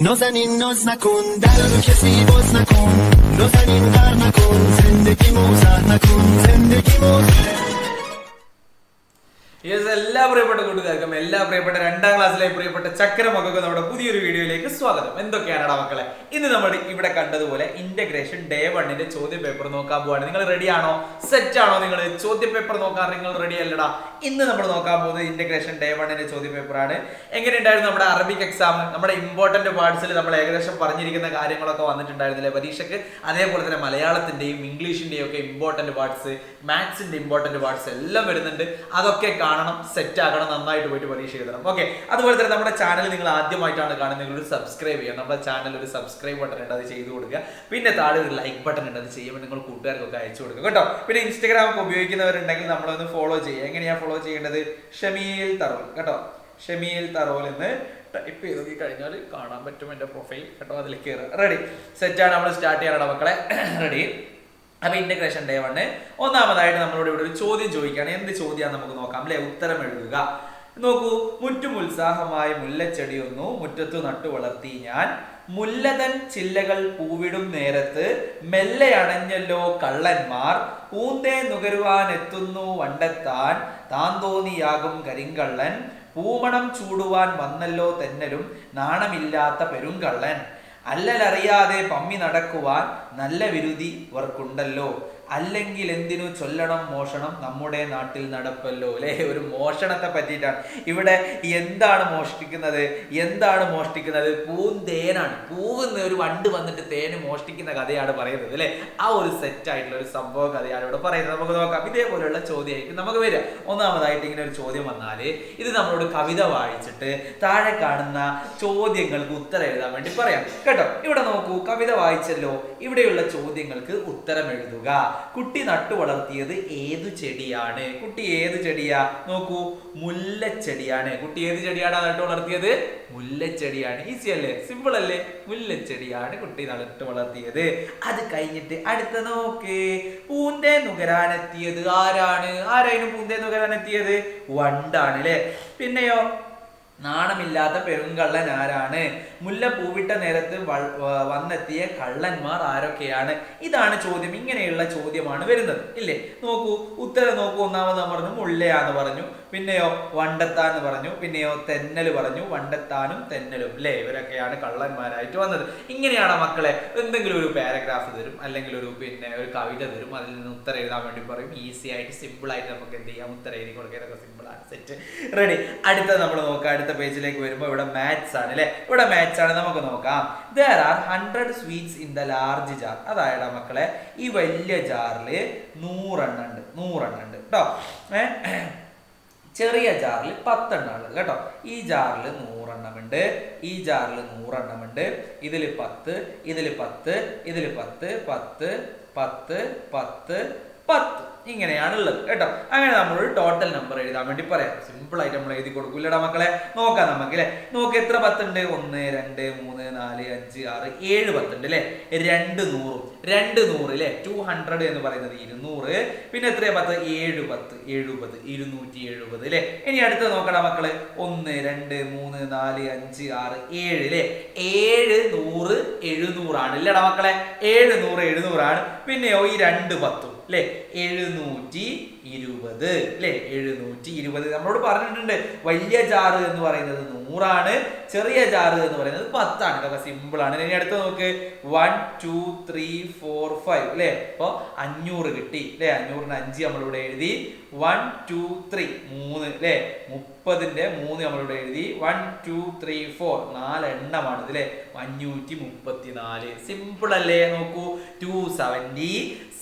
نازنین ناز نکن در رو کسی باز نکن نازنین غر نکن زندگی موزر نکن زندگی موزر yes എല്ലാ പ്രിയപ്പെട്ട രണ്ടാം ക്ലാസ്സിലെ പ്രിയപ്പെട്ട ചക്രമൊക്കെ നമ്മുടെ പുതിയൊരു വീഡിയോയിലേക്ക് സ്വാഗതം. എന്തൊക്കെയാണടാ മക്കളെ? ഇന്ന് നമ്മൾ ഇവിടെ കണ്ടതുപോലെ ഇന്റഗ്രേഷൻ ഡേ വണ്ണിന്റെ ചോദ്യ പേപ്പർ നോക്കാൻ പോവാണ്. നിങ്ങൾ റെഡി ആണോ? സെറ്റ് ആണോ നിങ്ങൾ? ചോദ്യ പേപ്പർ നോക്കാൻ നിങ്ങൾ റെഡി അല്ലടാ. ഇന്ന് നമ്മൾ നോക്കാൻ പോകുന്നത് ഇന്റഗ്രേഷൻ ഡേ വണ്ണിന്റെ ചോദ്യ പേപ്പറാണ് എങ്ങനെയുണ്ടായിരുന്നു നമ്മുടെ അറബിക് എക്സാം നമ്മുടെ ഇമ്പോർട്ടന്റ് പാർട്സിൽ നമ്മൾ ഏകദേശം പറഞ്ഞിരിക്കുന്ന കാര്യങ്ങളൊക്കെ വന്നിട്ടുണ്ടായിരുന്നില്ലേ പരീക്ഷയ്ക്ക് അതേപോലെ തന്നെ മലയാളത്തിന്റെയും ഇംഗ്ലീഷിന്റെയും ഒക്കെ ഇമ്പോർട്ടന്റ് പാർട്സ് മാത്സിന്റെ ഇമ്പോർട്ടന്റ് പാർട്സ് എല്ലാം വരുന്നുണ്ട്. അതൊക്കെ കാണണം സെറ്റ് ആക്കണം നന്നായിട്ട് പോയിട്ട് പരീക്ഷ എഴുതണം ഓക്കെ അതുപോലെ തന്നെ നമ്മുടെ ചാനൽ നിങ്ങൾ ആദ്യമായിട്ടാണ് കാണുന്നത് ഒരു സബ്സ്ക്രൈബ് ചെയ്യുക നമ്മുടെ ചാനൽ ഒരു സബ്സ്ക്രൈബ് ബട്ടൺ ഉണ്ട് അത് ചെയ്തു കൊടുക്കുക. പിന്നെ താഴെ ഒരു ലൈക്ക് ബട്ടൺ ഉണ്ട് അത് ചെയ്യുമ്പോൾ നിങ്ങൾ കൂട്ടുകാർക്കൊക്കെ അയച്ചു കൊടുക്കുക. കേട്ടോ? പിന്നെ ഇൻസ്റ്റഗ്രാം ഒക്കെ ഉപയോഗിക്കുന്നവരുണ്ടെങ്കിൽ നമ്മളൊന്ന് ഫോളോ ചെയ്യുക. എങ്ങനെയാണ് ഫോളോ ചെയ്യേണ്ടത്? ഷമീൽ തറോൽ. കേട്ടോ? ഷമീൽ തറോൽ എന്ന് ടൈപ്പ് ചെയ്ത് നോക്കി കഴിഞ്ഞാൽ കാണാൻ പറ്റും എന്റെ പ്രൊഫൈൽ കേട്ടോ? അതിൽ കയറുക. റെഡി സെറ്റാണ് നമ്മൾ സ്റ്റാർട്ട് ചെയ്യാനുള്ള മക്കളെ. റെഡി അപ്പൊ ഇന്റഗ്രേഷൻ ഡേ വണ് ഒന്നാമതായിട്ട് നമ്മളോട് ഇവിടെ ഒരു ചോദ്യം ചോദിക്കുകയാണ്. എന്ത് ചോദ്യമാണ് നമുക്ക് നോക്കാം. അല്ലെ? ഉത്തരം എഴുതുക. നോക്കൂ മുറ്റും ഉത്സാഹമായി മുല്ലച്ചെടിയൊന്നു മുറ്റത്തു നട്ടു വളർത്തി ഞാൻ. മുല്ലതൻ ചില്ലകൾ പൂവിടും നേരത്ത് മെല്ലെ അടഞ്ഞല്ലോ കള്ളന്മാർ. പൂന്തേ നുകരുവാൻ എത്തുന്നു വണ്ടെത്താൻ. താൻ തോന്നിയാകും കരിങ്കള്ളൻ. പൂമണം ചൂടുവാൻ വന്നല്ലോ തെന്നലും. നാണമില്ലാത്ത പെരുങ്കള്ളൻ. അല്ലലറിയാതെ പമ്മി നടക്കുവാൻ. നല്ല വിരുതി ഇവർക്കുണ്ടല്ലോ. അല്ലെങ്കിൽ എന്തിനു ചൊല്ലണം മോഷണം? നമ്മുടെ നാട്ടിൽ നടപ്പല്ലോ അല്ലെ? ഒരു മോഷണത്തെ പറ്റിയിട്ടാണ്. ഇവിടെ എന്താണ് മോഷ്ടിക്കുന്നത്? എന്താണ് മോഷ്ടിക്കുന്നത്? പൂന്തേനാണ്. പൂവുന്ന ഒരു വണ്ട് വന്നിട്ട് തേന് മോഷ്ടിക്കുന്ന കഥയാണ് പറയുന്നത് അല്ലെ? ആ ഒരു സെറ്റ് ആയിട്ടുള്ള ഒരു സംഭവ കഥയാണ് ഇവിടെ പറയുന്നത്. നമുക്ക് നോക്കാം. ഇതേപോലെയുള്ള ചോദ്യമായിരിക്കും നമുക്ക് വരിക. ഒന്നാമതായിട്ട് ഇങ്ങനെ ഒരു ചോദ്യം വന്നാൽ ഇത് നമ്മളോട് കവിത വായിച്ചിട്ട് താഴെ കാണുന്ന ചോദ്യങ്ങൾക്ക് ഉത്തരം എഴുതാൻ വേണ്ടി പറയാം. കേട്ടോ? ഇവിടെ നോക്കൂ. കവിത വായിച്ചല്ലോ. ഇവിടെയുള്ള ചോദ്യങ്ങൾക്ക് ഉത്തരം എഴുതുക കുട്ടി നട്ടു വളർത്തിയത് ഏതു ചെടിയാണ്? കുട്ടി ഏത് ചെടിയാ? നോക്കൂ മുല്ലച്ചെടിയാണ്. കുട്ടി ഏത് ചെടിയാണ് നട്ടു വളർത്തിയത്? മുല്ലച്ചെടിയാണ്. ഈസി അല്ലേ? സിമ്പിൾ അല്ലേ? മുല്ലച്ചെടിയാണ് കുട്ടി നട്ടു വളർത്തിയത്. അത് കഴിഞ്ഞിട്ട് അടുത്ത നോക്ക്. പൂന്തേ നുകരാനെത്തിയത് ആരാണ്? ആരായിരുന്നു പൂന്തേ നുകരാനെത്തിയത്? വണ്ടാണ് അല്ലേ? പിന്നെയോ നാണമില്ലാത്ത പെരുങ്കള്ളൻ ആരാണ്? മുല്ല പൂവിട്ട നേരത്ത് വന്നെത്തിയ കള്ളന്മാർ ആരൊക്കെയാണ്? ഇതാണ് ചോദ്യം. ഇങ്ങനെയുള്ള ചോദ്യമാണ് വരുന്നത്. ഇല്ലേ? നോക്കൂ ഉത്തരം നോക്കൂ. ഒന്നാമത് പറഞ്ഞു മുല്ലയാന്ന് പറഞ്ഞു. പിന്നെയോ വണ്ടത്താന്ന് പറഞ്ഞു. പിന്നെയോ തെന്നൽ പറഞ്ഞു. വണ്ടത്താനും തെന്നലും അല്ലേ ഇവരൊക്കെയാണ് കള്ളന്മാരായിട്ട് വന്നത്. ഇങ്ങനെയാണ് മക്കളെ എന്തെങ്കിലും ഒരു പാരഗ്രാഫ് തരും. അല്ലെങ്കിൽ ഒരു പിന്നെ ഒരു കവിത തരും. അതിൽ നിന്ന് ഉത്തരം എഴുതാൻ വേണ്ടി പറയും. ഈസി ആയിട്ട് സിമ്പിൾ ആയിട്ട് നമുക്ക് എന്ത് ചെയ്യാം? ഉത്തരം എഴുതി കൊടുക്കാനൊക്കെ സിമ്പിൾ ആണ്. സെറ്റ്. റെഡി അടുത്ത നമ്മൾ നോക്കാം. അടുത്ത പേജിലേക്ക് വരുമ്പോൾ ഇവിടെ മാത്സ് ആണ് അല്ലെ ഇവിടെ മാത്സ് ആണ് നമുക്ക് നോക്കാം. There are hundred sweets in the large jar അതായത് മക്കളെ ഈ വലിയ ജാറിൽ നൂറെണ്ണം ഉണ്ട് നൂറെണ്ണം ഉണ്ട് കേട്ടോ ചെറിയ ജാറിൽ പത്തെണ്ണം ഉള്ളത് കേട്ടോ. ഈ ജാറിൽ നൂറെണ്ണം ഉണ്ട് ഈ ജാറിൽ നൂറെണ്ണം ഉണ്ട്. ഇതിൽ പത്ത് ഇതിൽ പത്ത് ഇതിൽ പത്ത് പത്ത് പത്ത് പത്ത് പത്ത്. ഇങ്ങനെയാണ് ഉള്ളത് കേട്ടോ? അങ്ങനെ നമ്മൾ ഒരു ടോട്ടൽ നമ്പർ എഴുതാൻ വേണ്ടി പറയാം. സിമ്പിൾ ആയിട്ട് നമ്മൾ എഴുതി കൊടുക്കൂലടാ മക്കളെ. നോക്കാം നമുക്ക് അല്ലെ നോക്ക് എത്ര പത്തുണ്ട്? ഒന്ന് രണ്ട് മൂന്ന് നാല് അഞ്ച് ആറ് ഏഴ് പത്തുണ്ട് അല്ലെ രണ്ട് നൂറും. രണ്ട് നൂറ് അല്ലെ ടു ഹൺഡ്രഡ് എന്ന് പറയുന്നത് ഇരുന്നൂറ്. പിന്നെ എത്രയാ പത്ത്? ഏഴ് പത്ത്. എഴുപത് ഇരുന്നൂറ്റി എഴുപത് അല്ലെ ഇനി അടുത്ത് നോക്കടാ മക്കൾ. ഒന്ന് രണ്ട് മൂന്ന് നാല് അഞ്ച് ആറ് ഏഴ് അല്ലെ ഏഴ് നൂറ് എഴുന്നൂറാണ്. ഇല്ലടാ മക്കളെ. ഏഴ് നൂറ് എഴുന്നൂറാണ്. പിന്നെയോ ഈ രണ്ട് പത്തും. അല്ലെ എഴുന്നൂറ്റി ഇരുപത്. അല്ലെ എഴുന്നൂറ്റി ഇരുപത്. നമ്മളോട് പറഞ്ഞിട്ടുണ്ട് വലിയ ജാറ് എന്ന് പറയുന്നത് നൂറാണ് ചെറിയ ജാറ് എന്ന് പറയുന്നത് പത്താണ്. കേട്ടോ സിമ്പിൾ ആണ്. ഇനി അടുത്ത് നോക്ക്. One two three four five അല്ലെ അപ്പൊ അഞ്ഞൂറ് കിട്ടി. അല്ലെ അഞ്ഞൂറിന് അഞ്ച് നമ്മളിവിടെ എഴുതി. വൺ ടു ത്രീ മൂന്ന്. അല്ലെ മുപ്പതിന്റെ മൂന്ന് നമ്മളിവിടെ എഴുതി. വൺ ടു ത്രീ ഫോർ നാല് എണ്ണമാണ് ഇത് അല്ലെ അഞ്ഞൂറ്റി മുപ്പത്തി നാല് സിമ്പിൾ അല്ലേ? നോക്കൂ. Two seventy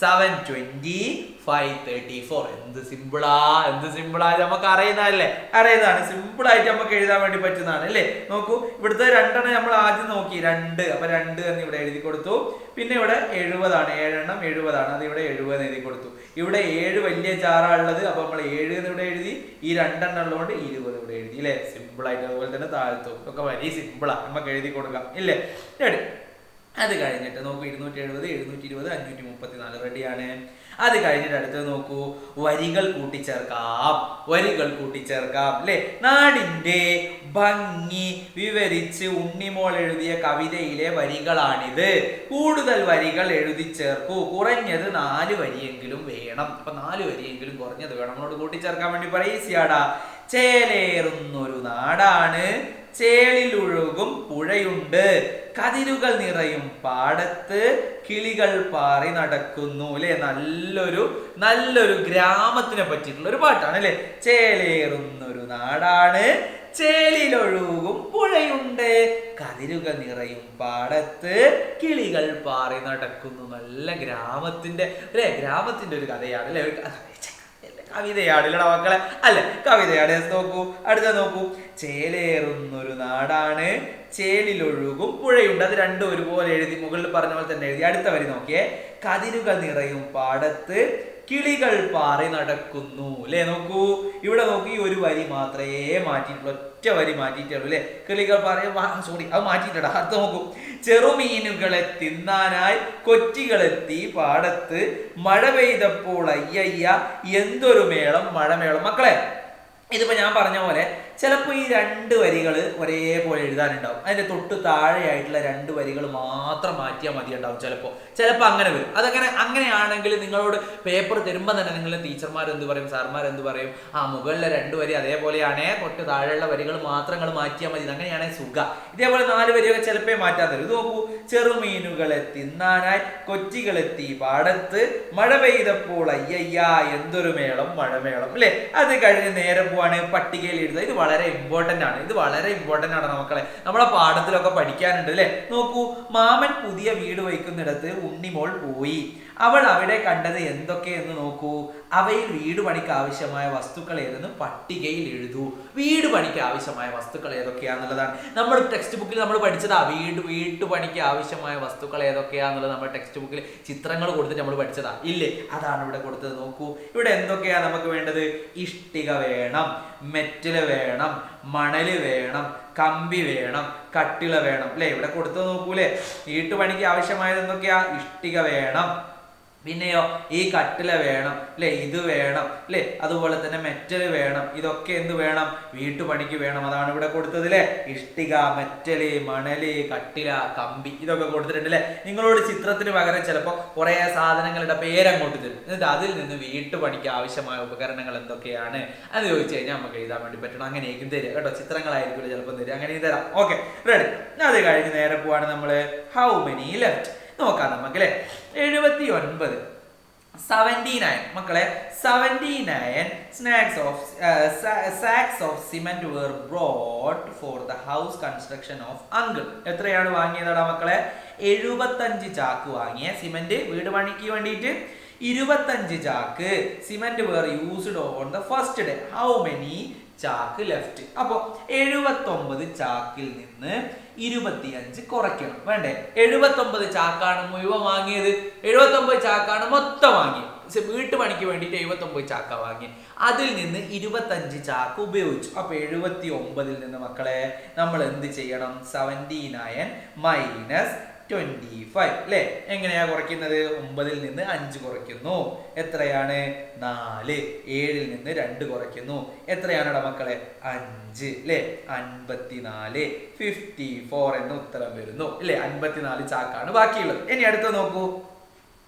seven twenty five thirty four എന്ത് സിമ്പിളാ എന്ത് സിമ്പിളാ നമുക്ക് അറിയുന്നതല്ലേ? അറിയുന്നതാണ്. സിമ്പിൾ ആയിട്ട് നമുക്ക് എഴുതാൻ വേണ്ടി പറ്റുന്നതാണ് അല്ലേ? നോക്കൂ ഇവിടുത്തെ രണ്ടെണ്ണം നമ്മൾ ആദ്യം നോക്കി. രണ്ട്. അപ്പൊ രണ്ട് എന്ന് ഇവിടെ എഴുതി കൊടുത്തു. പിന്നെ ഇവിടെ എഴുപതാണ്. ഏഴെണ്ണം എഴുപതാണ്. അത് ഇവിടെ എഴുപത് എഴുതി കൊടുത്തു. ഇവിടെ ഏഴ് വലിയ ചാറാണുള്ളത് അപ്പൊ നമ്മൾ ഏഴ് എന്ന് ഇവിടെ എഴുതി. ഈ രണ്ടെണ്ണം ഉള്ളതുകൊണ്ട് ഇരുപത് ഇവിടെ എഴുതി അല്ലേ? സിമ്പിൾ ആയിട്ട് അതുപോലെ തന്നെ താഴ്ത്തു. ഒക്കെ വലിയ സിമ്പിളാ നമുക്ക് എഴുതി കൊടുക്കാം ഇല്ലേ? അത് കഴിഞ്ഞിട്ട് നോക്കൂ ഇരുന്നൂറ്റി എഴുപത് എഴുന്നൂറ്റി ഇരുപത് അഞ്ഞൂറ്റി മുപ്പത്തി നാല് റെഡിയാണ് അത് കഴിഞ്ഞിട്ട് അടുത്തത് നോക്കൂ വരികൾ കൂട്ടിച്ചേർക്കാം. വരികൾ കൂട്ടിച്ചേർക്കാം അല്ലെ? നാടിന്റെ ഭംഗി വിവരിച്ച് ഉണ്ണിമോൾ എഴുതിയ കവിതയിലെ വരികളാണിത്. കൂടുതൽ വരികൾ എഴുതി ചേർക്കൂ. കുറഞ്ഞത് നാല് വരിയെങ്കിലും വേണം. അപ്പൊ നാല് വരിയെങ്കിലും കുറഞ്ഞത് വേണം. നമ്മളോട് കൂട്ടിച്ചേർക്കാൻ വേണ്ടി പറയീസിയാടാ ചേലേറുന്നൊരു നാടാണ്. ചേളിലൊഴുകും പുഴയുണ്ട്. കതിരുകൾ നിറയും. പാടത്ത് കിളികൾ പാറി നടക്കുന്നു അല്ലെ നല്ലൊരു നല്ലൊരു ഗ്രാമത്തിനെ പറ്റിയിട്ടുള്ള ഒരു പാട്ടാണ് അല്ലെ ചേലേറുന്നൊരു നാടാണ് ചേലിലൊഴുകും പുഴയുണ്ട്. കതിരുകൾ നിറയും പാടത്ത് കിളികൾ പാറി നടക്കുന്നു. നല്ല ഗ്രാമത്തിന്റെ അല്ലെ ഗ്രാമത്തിന്റെ ഒരു കഥയാണ് അല്ലെ കവിതയാണ് മക്കളെ. അല്ലെ? കവിതയാട് നോക്കൂ. അടുത്ത നോക്കൂ. ചേലേറുന്നൊരു നാടാണ്. ചേലിലൊഴുകും പുഴയുണ്ട്. അത് രണ്ടും ഒരുപോലെ എഴുതി മുകളിൽ പറഞ്ഞ പോലെ തന്നെ എഴുതി. അടുത്ത വരി നോക്കിയേ. കതിരുകൾ നിറയും പാടത്ത് കിളികൾ പാറി നടക്കുന്നു. അല്ലേ നോക്കൂ. ഇവിടെ നോക്കി. ഒരു വരി മാത്രമേ മാറ്റിയിട്ടുള്ളൂ. ഒറ്റ വരി മാറ്റിയിട്ടുള്ളൂ അല്ലേ? കിളികൾ പറയും സോറി അത് മാറ്റിയിട്ടടാ. അത് നോക്കൂ. ചെറുമീനുകളെ തിന്നാനായി കൊറ്റികളെത്തി പാടത്ത് മഴ പെയ്തപ്പോൾ അയ്യയ്യ എന്തൊരു മേളം മഴമേളം. മക്കളെ ഇതിപ്പോ ഞാൻ പറഞ്ഞ പോലെ ചിലപ്പോൾ ഈ രണ്ട് വരികൾ ഒരേപോലെ എഴുതാനുണ്ടാവും. അതിന്റെ തൊട്ട് താഴെയായിട്ടുള്ള രണ്ട് വരികൾ മാത്രം മാറ്റിയാൽ മതി ഉണ്ടാവും ചിലപ്പോൾ ചിലപ്പോൾ അങ്ങനെ വരും. അതങ്ങനെ അങ്ങനെയാണെങ്കിൽ നിങ്ങളോട് പേപ്പർ തരുമ്പോൾ തന്നെ നിങ്ങളുടെ ടീച്ചർമാർ എന്ത് പറയും? സാർമാർ എന്ത് പറയും? ആ മുകളിലെ രണ്ട് വരി അതേപോലെയാണേ തൊട്ട് താഴെയുള്ള വരികൾ മാത്രം നിങ്ങൾ മാറ്റിയാൽ മതി. അങ്ങനെയാണേ സുഖ. ഇതേപോലെ നാല് വരിയൊക്കെ ചിലപ്പോൾ മാറ്റാൻ തരും. ഇത് നോക്കൂ. ചെറുമീനുകളെ തിന്നാനായി കൊച്ചികളെത്തി പാടത്ത് മഴ പെയ്തപ്പോൾ അയ്യയ്യ എന്തൊരു മേളം മഴമേളം അല്ലേ? അത് കഴിഞ്ഞ് നേരെ പോവാണ് പട്ടികയിൽ എഴുതുക. ഇത് വളരെ ഇമ്പോർട്ടന്റ് ആണ്. ഇത് വളരെ ഇമ്പോർട്ടന്റ് ആണ് മക്കളെ. നമ്മളെ പാഠത്തിലൊക്കെ പഠിക്കാനുണ്ട് അല്ലേ? നോക്കൂ മാമൻ പുതിയ വീട് വയ്ക്കുന്നിടത്ത് ഉണ്ണിമോൾ പോയി. അവൾ അവിടെ കണ്ടത് എന്തൊക്കെയെന്ന് നോക്കൂ. അവയിൽ വീട് പണിക്ക് ആവശ്യമായ വസ്തുക്കൾ ഏതെന്ന് പട്ടികയിൽ എഴുതൂ. വീട് പണിക്ക് ആവശ്യമായ വസ്തുക്കൾ ഏതൊക്കെയാന്നുള്ളതാണ്. നമ്മൾ ടെക്സ്റ്റ് ബുക്കിൽ നമ്മൾ പഠിച്ചതാ. വീട് വീട്ടു പണിക്ക് ആവശ്യമായ വസ്തുക്കൾ ഏതൊക്കെയാന്നുള്ളത് നമ്മൾ ടെക്സ്റ്റ് ബുക്കിൽ ചിത്രങ്ങൾ കൊടുത്തിട്ട് നമ്മൾ പഠിച്ചതാ. ഇല്ലേ? അതാണ് ഇവിടെ കൊടുത്തത്. നോക്കൂ. ഇവിടെ എന്തൊക്കെയാ നമുക്ക് വേണ്ടത്? ഇഷ്ടിക വേണം മെറ്റൽ വേണം മണൽ വേണം കമ്പി വേണം കട്ടിള വേണം. അല്ലേ ഇവിടെ കൊടുത്തത് നോക്കൂലേ. വീട്ടുപണിക്ക് ആവശ്യമായത് എന്തൊക്കെയാ? ഇഷ്ടിക വേണം. പിന്നെയോ ഈ കട്ടില വേണം അല്ലെ ഇത് വേണം അല്ലെ അതുപോലെ തന്നെ മെറ്റൽ വേണം ഇതൊക്കെ എന്ത് വേണം? വീട്ടുപണിക്ക് വേണം അതാണ് ഇവിടെ കൊടുത്തത് അല്ലെ ഇഷ്ടിക മെറ്റൽ മണൽ കട്ടില കമ്പി ഇതൊക്കെ കൊടുത്തിട്ടുണ്ട് അല്ലെ നിങ്ങളോട് ചിത്രത്തിന് പകരം ചിലപ്പോൾ കുറെ സാധനങ്ങളുടെ പേരങ്ങോട്ട് തരും. എന്നിട്ട് അതിൽ നിന്ന് വീട്ടുപണിക്ക് ആവശ്യമായ ഉപകരണങ്ങൾ എന്തൊക്കെയാണ്? അത് ചോദിച്ചു കഴിഞ്ഞാൽ നമുക്ക് എഴുതാൻ വേണ്ടി പറ്റണം. അങ്ങനെയും തരിക കേട്ടോ. ചിത്രങ്ങളായിരിക്കും ചിലപ്പോൾ തരിക. അങ്ങനെയും തരാം. Okay ready. അത് കഴിഞ്ഞ് നേരെ പോവാണ് നമ്മൾ. ഹൗ മെനി ലെഫ്റ്റ് നോക്കാം നമുക്ക് അല്ലെ എഴുപത്തി ഒൻപത് സെവന്റി നയൻ മക്കളെ seventy nine snacks of sacks of cement were brought for the house construction of uncle എത്രയാണ് വാങ്ങിയതടാ മക്കളെ? എഴുപത്തഞ്ച് ചാക്ക് വാങ്ങിയ. സിമെന്റ് വീട് പണിക്ക് വേണ്ടിയിട്ട് ഇരുപത്തഞ്ച് ചാക്ക് cement were used on the first day how many ചാക്ക് ലെഫ്റ്റ് അപ്പോ എഴുപത്തൊമ്പത് ചാക്കിൽ നിന്ന് ഇരുപത്തിയഞ്ച് കുറയ്ക്കണം. വേണ്ടേ? എഴുപത്തൊമ്പത് ചാക്കാണ് മുഴുവൻ വാങ്ങിയത്. എഴുപത്തൊമ്പത് ചാക്കാണ് മൊത്തം വാങ്ങിയത്. വീട്ടുപണിക്ക് വേണ്ടിയിട്ട് എഴുപത്തൊമ്പത് ചാക്ക വാങ്ങി അതിൽ നിന്ന് ഇരുപത്തഞ്ച് ചാക്ക് ഉപയോഗിച്ചു. അപ്പൊ എഴുപത്തി ഒമ്പതിൽ നിന്ന് മക്കളെ നമ്മൾ എന്ത് ചെയ്യണം? Seventy nine minus twenty five അല്ലെ എങ്ങനെയാണ് കുറയ്ക്കുന്നത്? ഒമ്പതിൽ നിന്ന് അഞ്ച് കുറയ്ക്കുന്നു. എത്രയാണ്? നാല്. ഏഴിൽ നിന്ന് രണ്ട് കുറയ്ക്കുന്നു. എത്രയാണ് മക്കളെ? അഞ്ച്. അല്ലെ അൻപത്തിനാല്. ഫിഫ്റ്റി ഫോർ എന്ന ഉത്തരം വരുന്നു. അല്ലെ അൻപത്തിനാല് ചാക്കാണ് ബാക്കിയുള്ളത്. ഇനി അടുത്ത നോക്കൂ.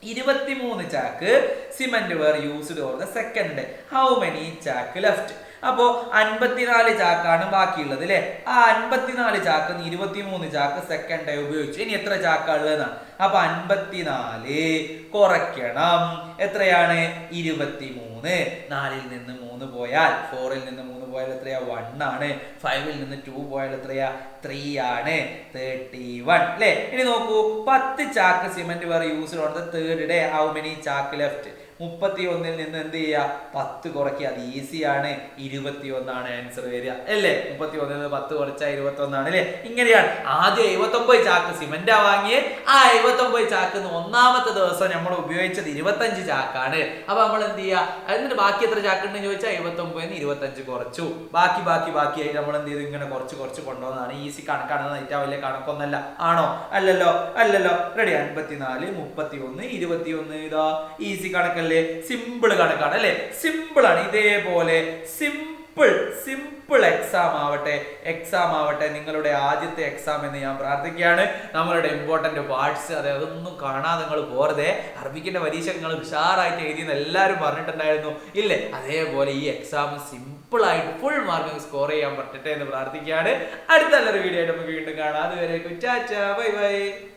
ഇരുപത്തിമൂന്ന് ചാക്ക് cement were used or the second how many ചാക്ക് ലെഫ്റ്റ് അപ്പോ അൻപത്തിനാല് ചാക്കാണ് ബാക്കിയുള്ളത് അല്ലെ ആ അൻപത്തിനാല് ചാക്ക് ഇരുപത്തിമൂന്ന് ചാക്ക് സെക്കൻഡ് ഡേ ഉപയോഗിച്ചു ഇനി എത്ര ചാക്കാ ഉള്ളതെന്നാണ് അപ്പൊ അൻപത്തിനാല് കുറയ്ക്കണം. എത്രയാണ്? ഇരുപത്തിമൂന്ന്. നാലിൽ നിന്ന് മൂന്ന് പോയാൽ ഫോറിൽ നിന്ന് മൂന്ന് പോയാൽ എത്രയാ? വൺ ആണ്. ഫൈവിൽ നിന്ന് ടു പോയാൽ എത്രയാ? ത്രീ ആണ്. തേർട്ടി വൺ അല്ലേ ഇനി നോക്കൂ പത്ത് ചാക്ക് സിമെന്റ് വേറെ use the third day how many ചാക്ക് ലെഫ്റ്റ് മുപ്പത്തി ഒന്നിൽ നിന്ന് എന്ത് ചെയ്യുക പത്ത് കുറയ്ക്കുക. അത് ഈസിയാണ് ഇരുപത്തി ഒന്നാണ് ആൻസർ വരിക. അല്ലേ? മുപ്പത്തി ഒന്നിൽ നിന്ന് പത്ത് കുറച്ചാൽ ഇരുപത്തി ഒന്നാണ് അല്ലേ? ഇങ്ങനെയാണ്. ആദ്യം എഴുപത്തൊമ്പത് ചാക്ക് സിമെന്റാ വാങ്ങിയേ. ആ എഴുപത്തൊമ്പത് ചാക്ക് ഒന്നാമത്തെ ദിവസം നമ്മൾ ഉപയോഗിച്ചത് ഇരുപത്തഞ്ച് ചാക്കാണ്. അപ്പൊ നമ്മൾ എന്ത് ചെയ്യുക എന്നിട്ട് ബാക്കി എത്ര ചാക്ക് ഉണ്ടെന്ന് ചോദിച്ചാൽ എഴുപത്തി നിന്ന് ഇരുപത്തഞ്ച് കുറച്ചു. ബാക്കി ബാക്കി ബാക്കിയായിട്ട് നമ്മൾ എന്ത് ചെയ്തു? ഇങ്ങനെ കുറച്ച് കുറച്ച് കൊണ്ടുവന്നതാണ്. ഈസി കണക്കാണെന്ന് ഏറ്റവും വലിയ കണക്കൊന്നല്ല. ആണോ? അല്ലല്ലോ? അല്ലല്ലോ? റെഡി അൻപത്തിനാല് മുപ്പത്തി ഒന്ന് ഇരുപത്തി ഒന്ന് ഇതാ ഈസി കണക്കല്ലേ? സിമ്പിൾ കണക്കാണ് അല്ലേ? സിമ്പിൾ ആണ്. ഇതേപോലെ സിമ്പിൾ സിമ്പിൾ എക്സാം ആവട്ടെ എക്സാം ആവട്ടെ നിങ്ങളുടെ ആദ്യത്തെ എക്സാം എന്ന് ഞാൻ പ്രാർത്ഥിക്കുകയാണ്. നമ്മളുടെ ഇമ്പോർട്ടന്റ് പാർട്സ് അതായത് അതൊന്നും കാണാതെ നിങ്ങൾ പോരതെ. അറബിക്കിന്റെ പരീക്ഷ നിങ്ങൾ ഉഷാറായിട്ട് എഴുതിയെന്ന് എല്ലാവരും പറഞ്ഞിട്ടുണ്ടായിരുന്നു. ഇല്ലേ? അതേപോലെ ഈ എക്സാം സിമ്പിളായിട്ട് ഫുൾ മാർക്ക് സ്കോർ ചെയ്യാൻ പറ്റട്ടെ എന്ന് പ്രാർത്ഥിക്കുകയാണ്. അടുത്ത നല്ലൊരു വീഡിയോ ആയിട്ട് നമുക്ക് വീണ്ടും കാണാം. അതുവരെ ബൈ ബൈ.